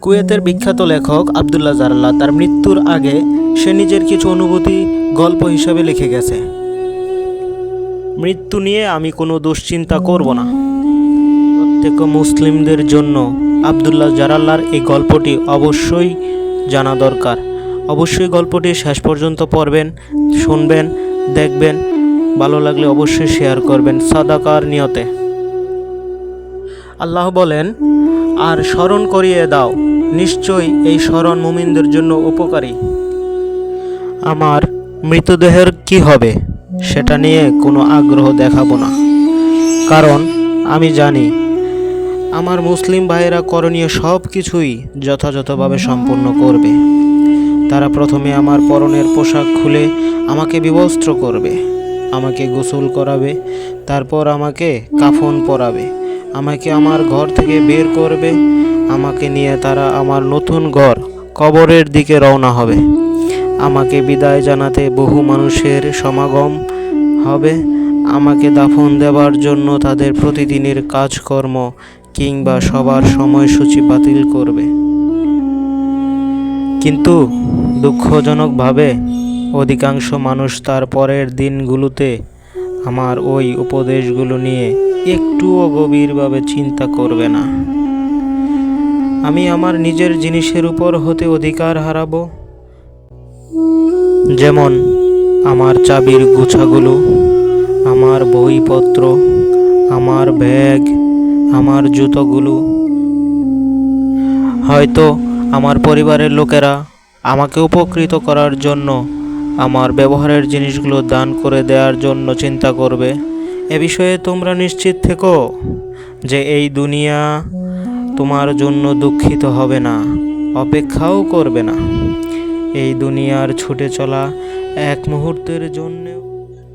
কুয়েতের বিখ্যাত লেখক আবদুল্লাহ জারাল্লাহ তার মৃত্যুর আগে সে নিজের কিছু অনুভূতি, গল্প হিসাবে লিখে গেছে। মৃত্যু নিয়ে আমি কোনো দুশ্চিন্তা করব না। প্রত্যেক মুসলিমদের জন্য আবদুল্লাহ জারাল্লার এই গল্পটি অবশ্যই জানা দরকার। অবশ্যই গল্পটি শেষ পর্যন্ত পড়বেন, শুনবেন, দেখবেন। ভালো লাগলে অবশ্যই শেয়ার করবেন সাদাকার নিয়তে। আল্লাহ বলেন, আর স্মরণ করিয়ে দাও নিশ্চয়ই এই স্মরণ মুমিনদের জন্য উপকারী। আমার মৃতদেহের কি হবে সেটা নিয়ে কোনো আগ্রহ দেখাবো না। কারণ আমি জানি, আমার মুসলিম ভাইয়েরা করণীয় সব কিছুই যথাযথভাবে সম্পূর্ণ করবে। তারা প্রথমে আমার পরনের পোশাক খুলে আমাকে বিবস্ত্র করবে, আমাকে গোসল করাবে, তারপর আমাকে কাফন পরাবে, আমাকে আমার ঘর থেকে বের করবে আমাকে নিয়ে তারা আমার নতুন ঘর কবরের দিকে রওনা হবে। আমাকে বিদায় জানাতে বহু মানুষের সমাগম হবে। আমাকে দাফন দেওয়ার জন্য তাদের প্রতিদিনের কাজকর্ম কিংবা সবার সময়সূচি বাতিল করবে। কিন্তু দুঃখজনকভাবে অধিকাংশ মানুষ তার পরের দিনগুলোতে আমার ওই উপদেশগুলো নিয়ে একটুও গভীরভাবে চিন্তা করবে না। আমি আমার নিজের জিনিসের উপর হতে অধিকার হারাবো। যেমন আমার চাবির গুছাগুলো, আমার বইপত্র, আমার ব্যাগ, আমার জুতোগুলো। হয়তো আমার পরিবারের লোকেরা আমাকে উপকৃত করার জন্য আমার ব্যবহারের জিনিসগুলো দান করে দেওয়ার জন্য চিন্তা করবে। এ বিষয়ে তোমরা নিশ্চিত থেকো যে এই দুনিয়া তোমার জন্য দুঃখিত হবে না, অপেক্ষাও করবে না। এই দুনিয়ার ছুটে চলা এক মুহূর্তের জন্য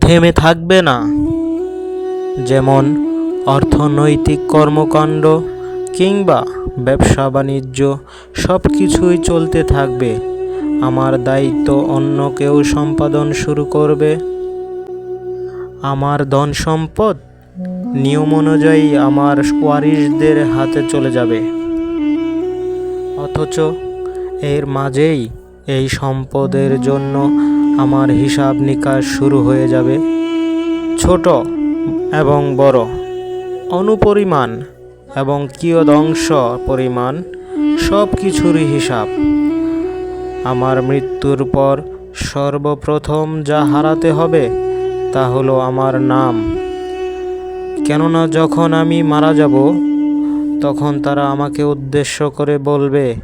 থেমে থাকবে না। যেমন অর্থনৈতিক কর্মকাণ্ড কিংবা ব্যবসা বাণিজ্য সব কিছুই চলতে থাকবে। আমার দায়িত্ব অন্য কেউ সম্পাদন শুরু করবে। আমার ধন সম্পদ নিয়ম অনুযায়ী আমার ওয়ারিশদের হাতে চলে যাবে। অথচ এর মাঝেই এই সম্পদের জন্য আমার হিসাব নিকাশ শুরু হয়ে যাবে। ছোট এবং বড়, অনুপরিমাণ এবং কিয়দংশ পরিমাণ সব কিছুরই হিসাব। আমার মৃত্যুর পর সর্বপ্রথম যা হারাতে হবে তা হলো আমার নাম। কেননা যখন আমি মারা যাব, তখন তারা আমাকে উদ্দেশ্য করে বলবে,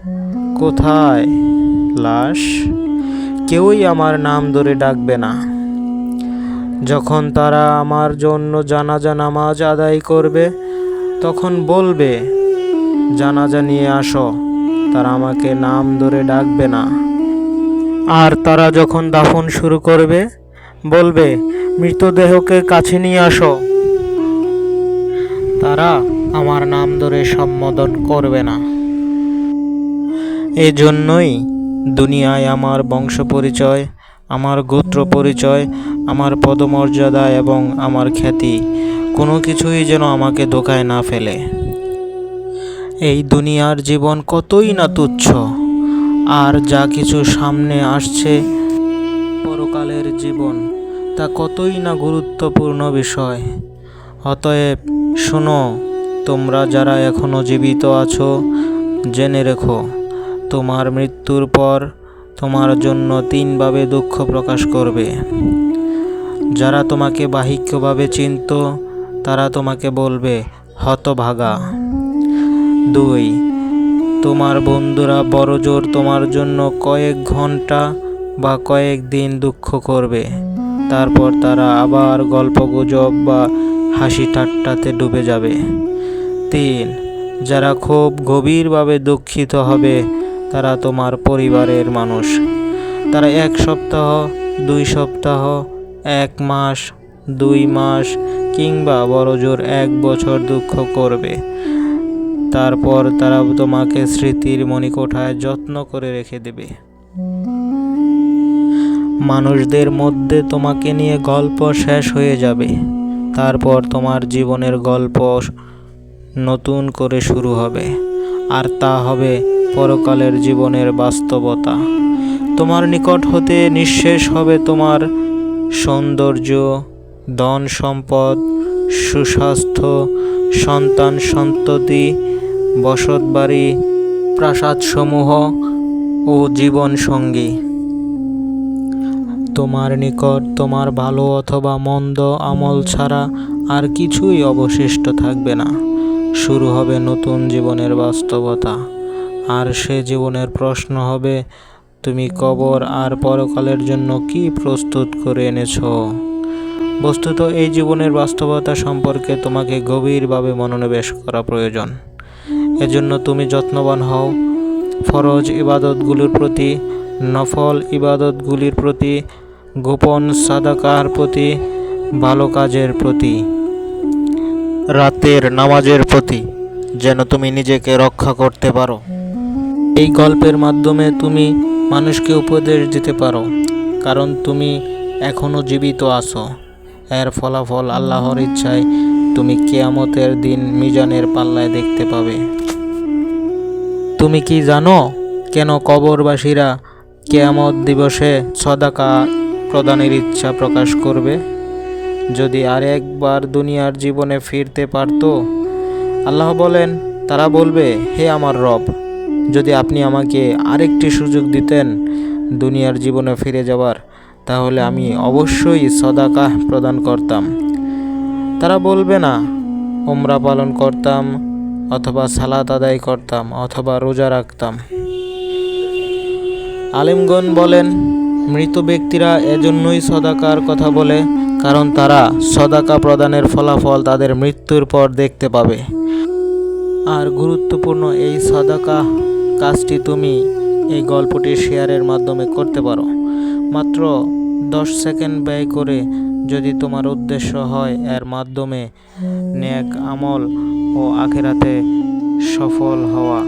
কোথায় লাশ? কেউই আমার নাম ধরে ডাকবে না। যখন তারা আমার জন্য জানাজা নামাজ আদায় করবে, তখন বলবে, জানাজা নিয়ে আসো, তারা আমাকে নাম ধরে ডাকবে না। আর তারা যখন দাফন শুরু করবে, বলবে, মৃতদেহকে কাছে নিয়ে আসো। তারা আমার নাম ধরে সম্বোধন করবে না। এই জন্যই দুনিয়ায় আমার বংশ পরিচয়, আমার গোত্র পরিচয়, আমার পদমর্যাদা এবং আমার খ্যাতি কোনো কিছুই যেন আমাকে ধোকায় না ফেলে। এই দুনিয়ার জীবন কতই না তুচ্ছ, আর যা কিছু সামনে আসছে পরকালের জীবন তা কতই না গুরুত্বপূর্ণ বিষয়। অতএব শোনো, তোমরা যারা এখনও জীবিত আছো, জেনে রেখো, তোমার মৃত্যুর পর তোমার জন্য তিনভাবে দুঃখ প্রকাশ করবে। যারা তোমাকে বাহিক্যভাবে চিনত, তারা তোমাকে বলবে, হতভাগা। দুই, তোমার বন্ধুরা বড়জোর তোমার জন্য কয়েক ঘণ্টা বা কয়েক দিন দুঃখ করবে। তারপর তারা আবার গল্পগুজব বা হাসি ঠাট্টাতে ডুবে যাবে। তিন, যারা খুব গভীরভাবে দুঃখিত হবে, তারা তোমার পরিবারের মানুষ। তারা এক সপ্তাহ, দুই সপ্তাহ, এক মাস, দুই মাস কিংবা বড়জোর এক বছর দুঃখ করবে। তারপর তারা তোমাকে স্মৃতির মণিকোঠায় যত্ন করে রেখে দেবে। মানুষদের মধ্যে তোমাকে নিয়ে গল্প শেষ হয়ে যাবে। তারপর তোমার জীবনের গল্প নতুন করে শুরু হবে। আর তা হবে পরকালের জীবনের বাস্তবতা। তোমার নিকট হতে নিঃশেষ হবে তোমার সৌন্দর্য, ধন সম্পদ, সুস্বাস্থ্য, সন্তান সন্ততি, বসতবাড়ি, প্রাসাদসমূহ ও জীবন সঙ্গী তোমার নিকট, তোমার ভালো অথবা মন্দ আমল ছাড়া আর কিছুই অবশিষ্ট থাকবে না। শুরু হবে নতুন জীবনের বাস্তবতা। আর সে জীবনের প্রশ্ন হবে, তুমি কবর আর পরকালের জন্য কি প্রস্তুত করে এনেছো? বস্তুত এই জীবনের বাস্তবতা সম্পর্কে তোমাকে গভীরভাবে মনোনিবেশ করা প্রয়োজন। এজন্য তুমি যত্নবান হও। ফরজ ইবাদতগুলোর প্রতি নফল ইবাদতগুলির প্রতি, গোপন সাদাকার প্রতি, ভালো কাজের প্রতি। রাতের নামাজের প্রতি, যেন তুমি নিজেকে রক্ষা করতে পারো। এই গল্পের মাধ্যমে তুমি মানুষকে উপদেশ দিতে পারো, কারণ তুমি এখনও জীবিত আছো। এর ফলাফল আল্লাহর ইচ্ছায় তুমি কেয়ামতের দিন মিজানের পাল্লায় দেখতে পাবে। তুমি কি জানো কেন কবরবাসীরা কেয়ামত দিবসে সদাকা প্রদানের ইচ্ছা প্রকাশ করবে। যদি আর একবার দুনিয়ার জীবনে ফিরতে পারতো, আল্লাহ বলেন, তারা বলবে, হে আমার রব, যদি আপনি আমাকে আরেকটি সুযোগ দিতেন দুনিয়ার জীবনে ফিরে যাওয়ার, তাহলে আমি অবশ্যই সদাকা প্রদান করতাম। তারা বলবে, না ওমরা পালন করতাম, অথবা সালাত আদায় করতাম, অথবা রোজা রাখতাম। আলিমগণ বলেন, মৃত ব্যক্তিরা এজন্যই সদাকার কথা বলে, কারণ তারা সদাকা প্রদানের ফলাফল তাদের মৃত্যুর পর দেখতে পাবে। আর গুরুত্বপূর্ণ এই সদাকা কাজটি তুমি এই গল্পটি শেয়ারের মাধ্যমে করতে পারো। মাত্র দশ সেকেন্ড ব্যয় করে যদি তোমার উদ্দেশ্য হয়, এর মাধ্যমে নেক আমল ও আখেরাতে সফল হওয়া।